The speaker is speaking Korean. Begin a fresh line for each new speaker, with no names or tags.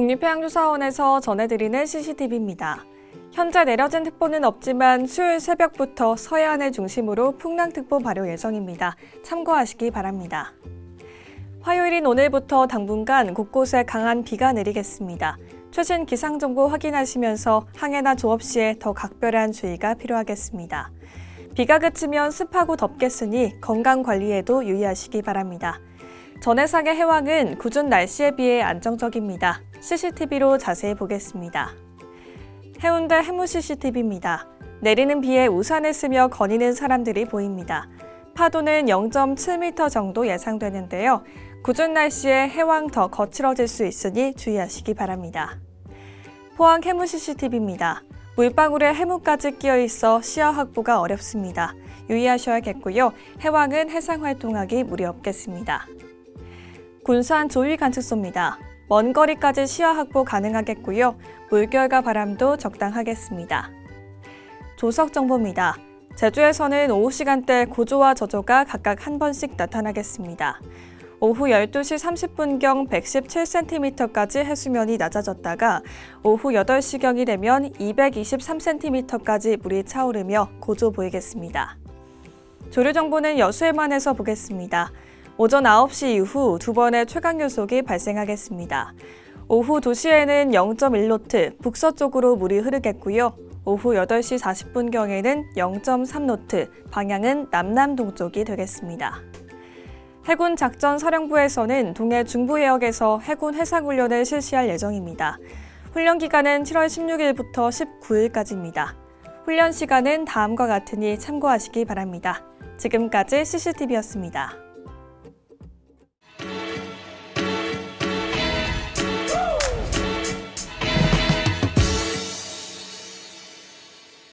국립해양조사원에서 전해드리는 CCTV입니다. 현재 내려진 특보는 없지만 수요일 새벽부터 서해안을 중심으로 풍랑특보 발효 예정입니다. 참고하시기 바랍니다. 화요일인 오늘부터 당분간 곳곳에 강한 비가 내리겠습니다. 최신 기상정보 확인하시면서 항해나 조업 시에 더 각별한 주의가 필요하겠습니다. 비가 그치면 습하고 덥겠으니 건강 관리에도 유의하시기 바랍니다. 전해상의 해왕은 궂은 날씨에 비해 안정적입니다. CCTV로 자세히 보겠습니다. 해운대 해무 CCTV입니다. 내리는 비에 우산을 쓰며 거니는 사람들이 보입니다. 파도는 0.7m 정도 예상되는데요. 궂은 날씨에 해왕 더 거칠어질 수 있으니 주의하시기 바랍니다. 포항 해무 CCTV입니다. 물방울에 해무까지 끼어 있어 시야 확보가 어렵습니다. 유의하셔야겠고요. 해왕은 해상 활동하기 무리 없겠습니다. 군산 조위 관측소입니다. 먼 거리까지 시야 확보 가능하겠고요. 물결과 바람도 적당하겠습니다. 조석 정보입니다. 제주에서는 오후 시간대 고조와 저조가 각각 한 번씩 나타나겠습니다. 오후 12시 30분경 117cm까지 해수면이 낮아졌다가 오후 8시경이 되면 223cm까지 물이 차오르며 고조 보이겠습니다. 조류 정보는 여수에만 해서 보겠습니다. 오전 9시 이후 두 번의 최강 요속이 발생하겠습니다. 오후 2시에는 0.1노트 북서쪽으로 물이 흐르겠고요. 오후 8시 40분경에는 0.3노트 방향은 남남동쪽이 되겠습니다. 해군 작전 사령부에서는 동해 중부 해역에서 해군 해상 훈련을 실시할 예정입니다. 훈련 기간은 7월 16일부터 19일까지입니다. 훈련 시간은 다음과 같으니 참고하시기 바랍니다. 지금까지 CCTV였습니다.